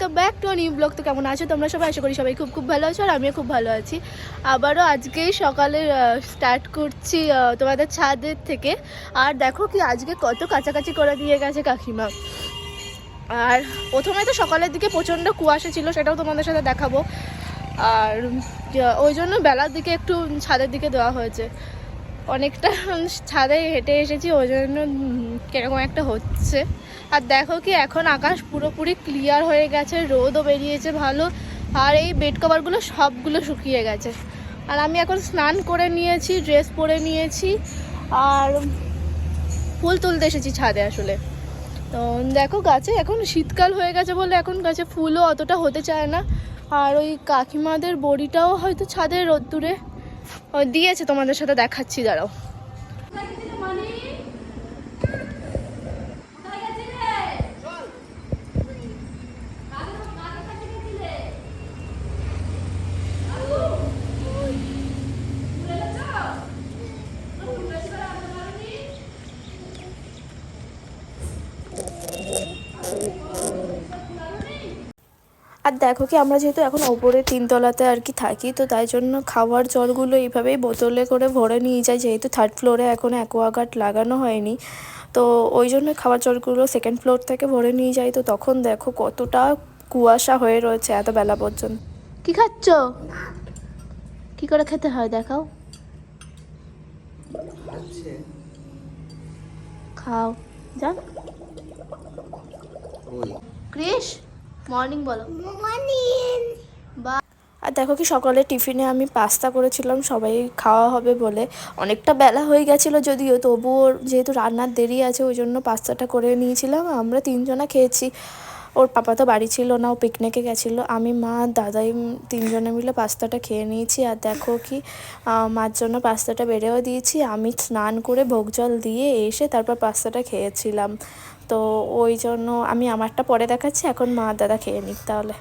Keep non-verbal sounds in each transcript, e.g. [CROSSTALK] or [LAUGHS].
Welcome back to new blog তো কেমন আছো? তোমরা সবাই আশা করি সবাই খুব খুব ভালো আছো আর আমিও খুব ভালো আছি। আবারও আজকেই সকালে স্টার্ট করছি তোমাদের ছাদের থেকে। আর দেখো কি, আজকে কত কাছাকাছি করে দিয়ে গেছে কাকিমা। আর প্রথমে তো সকালের দিকে প্রচণ্ড কুয়াশা ছিল, সেটাও তোমাদের সাথে দেখাবো। আর ওই জন্য বেলার দিকে একটু ছাদের দিকে দেওয়া হয়েছে। অনেকটা ছাদে হেঁটে এসেছি, ওই জন্য কীরকম একটা হচ্ছে। আর দেখো কি, এখন আকাশ পুরোপুরি ক্লিয়ার হয়ে গেছে, রোদও বেরিয়েছে ভালো, আর এই বেড কভারগুলো সবগুলো শুকিয়ে গেছে। আর আমি এখন স্নান করে নিয়েছি ড্রেস পরে নিয়েছি, আর ফুল তুলতে এসেছি ছাদে আসলে। তো দেখো গাছে এখন শীতকাল হয়ে গেছে বলে এখন গাছে ফুলও অতটা হতে চায় না। আর ওই কাকিমাদের বড়িটাও হয়তো ছাদে রোদ্দুরে দিয়েছে তোমাদের সাথে দেখাচ্ছি দাঁড়াও। আর দেখো কি আমরা যেহেতু এখন ওপরে তিনতলাতে আর কি থাকি তো তাই জন্য খাওয়ার জলগুলো এইভাবেই বোতলে করে ভরে নিয়ে যাই যেহেতু থার্ড ফ্লোরে এখন অ্যাকোয়াগার্ড লাগানো হয়নি। তো ওই জন্য খাবার জলগুলো সেকেন্ড ফ্লোর থেকে ভরে নিয়ে যাই তো তখন দেখো কতটা কুয়াশা হয়ে রয়েছে এত বেলা পর্যন্ত। কি খাচ্ছ? কি করে খেতে হয় দেখাও। খাও যা ক্রিস মর্নিং বলো। বা আর দেখো কি সকালে টিফিনে আমি পাস্তা করেছিলাম সবাই খাওয়া হবে বলে। অনেকটা বেলা হয়ে গেছিল যদিও তবুও যেহেতু রান্নার দেরি আছে ওই জন্য পাস্তাটা করে নিয়েছিলাম। আমরা তিনজনা খেয়েছি। ওর পাপা তো বাড়ি ছিল না, ও পিকনিকে গেছিল। আমি, মা, দাদাই তিনজনে মিলে পাস্তাটা খেয়ে নিয়েছি। আর দেখো কি মার জন্য পাস্তাটা বেড়েও দিয়েছি। আমি স্নান করে ভোগ জল দিয়ে এসে তারপর পাস্তাটা খেয়েছিলাম। তো ওই জন্য আমি আমারটা পরে দেখাচ্ছি, এখন মা, দাদা খেয়ে নিক তাহলে।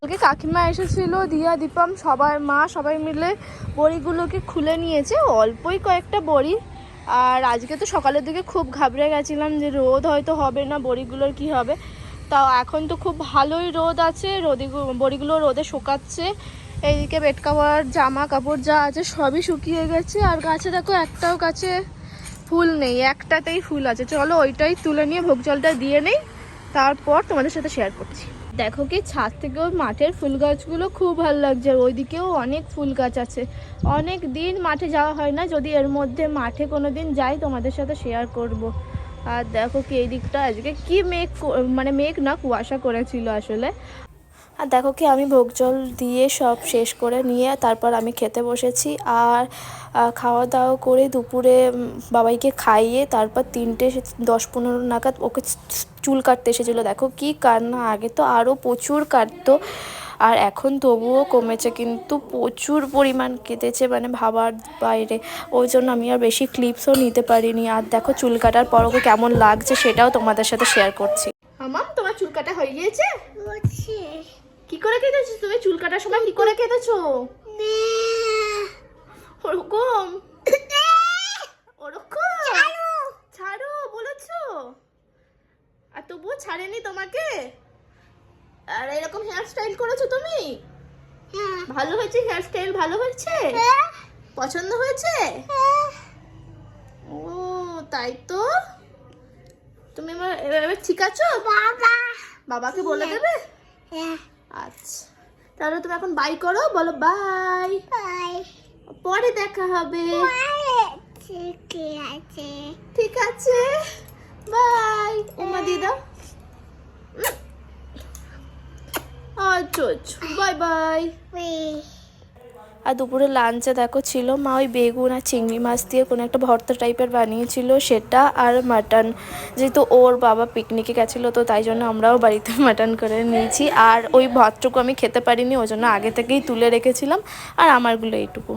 কালকে কাকিমা এসেছিল, দিয়া, দীপম, সবাই, মা, সবাই মিলে বড়িগুলোকে খুলে নিয়েছে। অল্পই কয়েকটা বড়ি। আর আজকে তো সকালের দিকে খুব ঘাবড়ে গেছিলাম যে রোদ হয়তো হবে না, বড়িগুলোর কি হবে। তাও এখন তো খুব ভালোই রোদ আছে, রোদি বড়িগুলো রোদে শুকাচ্ছে। এইদিকে বেড কাভার, জামা কাপড় যা আছে সবই শুকিয়ে গেছে। আর গাছে দেখো একটাও গাছে ফুল নেই, একটাতেই ফুল আছে। চলো ওইটাই তুলে নিয়ে ভোগ জলটা দিয়ে নেই, তারপর তোমাদের সাথে শেয়ার করছি। দেখো কি, ছাদ থেকেও মাঠের ফুল গাছগুলো খুব ভালো লাগছে ওইদিকেও অনেক ফুল গাছ আছে। অনেক দিন মাঠে যাওয়া হয় না, যদি এর মধ্যে মাঠে কোনো দিন যাই তোমাদের সাথে শেয়ার করব। আর দেখো কি এই দিকটা আজকে কি মেঘ মানে মেঘ না কুয়াশা করেছিল আসলে। আর দেখো কি আমি ভোগ জল দিয়ে সব শেষ করে নিয়ে তারপর আমি খেতে বসেছি আর খাওয়া দাওয়া করে দুপুরে বাবাইকে খাইয়ে তারপর তিনটে দশ পনেরো নাগাদ ওকে চুল কাটতে এসেছিল। দেখো কি কান্না, আগে তো আরও প্রচুর কাটতো। আর এখন তবুও কমেছে কিন্তু প্রচুর পরিমাণ কেটেছে মানে ভাবার বাইরে। ওই জন্য আমি আর বেশি ক্লিপসও নিতে পারিনি। আর দেখো চুল কাটার পর ওকে কেমন লাগছে সেটাও তোমাদের সাথে শেয়ার করছি। আমার তোমার চুল কাটা হয়ে গিয়েছে? কি করে কেটেছো তুমি? চুল কাটার সময় কি করে কেটেছো? আর এরকম হেয়ার স্টাইল করেছ তুমি? ভালো হয়েছে হেয়ার স্টাইল ভালো হয়েছে? পছন্দ হয়েছে? ও তাই তো? তুমি এবার ঠিক আছো? বাবা। বাবাকে বলে দেবে? আচ্ছা। তাহলে তুমি এখন বাই করো বলো বাই পরে দেখা হবে। ঠিক আছে। বাই উমা দিয়ে আচ্ছা আচ্ছা বাই বাই আর দুপুরে লাঞ্চে দেখো ছিল, মা ওই বেগুন আর চিংড়ি মাছ দিয়ে কোনো একটা ভর্তা টাইপের বানিয়েছিল, সেটা আর মাটন যেহেতু ওর বাবা পিকনিকে গেছিল, তো তাই জন্য আমরাও বাড়িতে [LAUGHS] মাটন করে নিয়েছি। আর ওই ভাতটুকু আমি খেতে পারিনি, ওই জন্য আগে থেকেই তুলে রেখেছিলাম, আর আমারগুলো এইটুকু।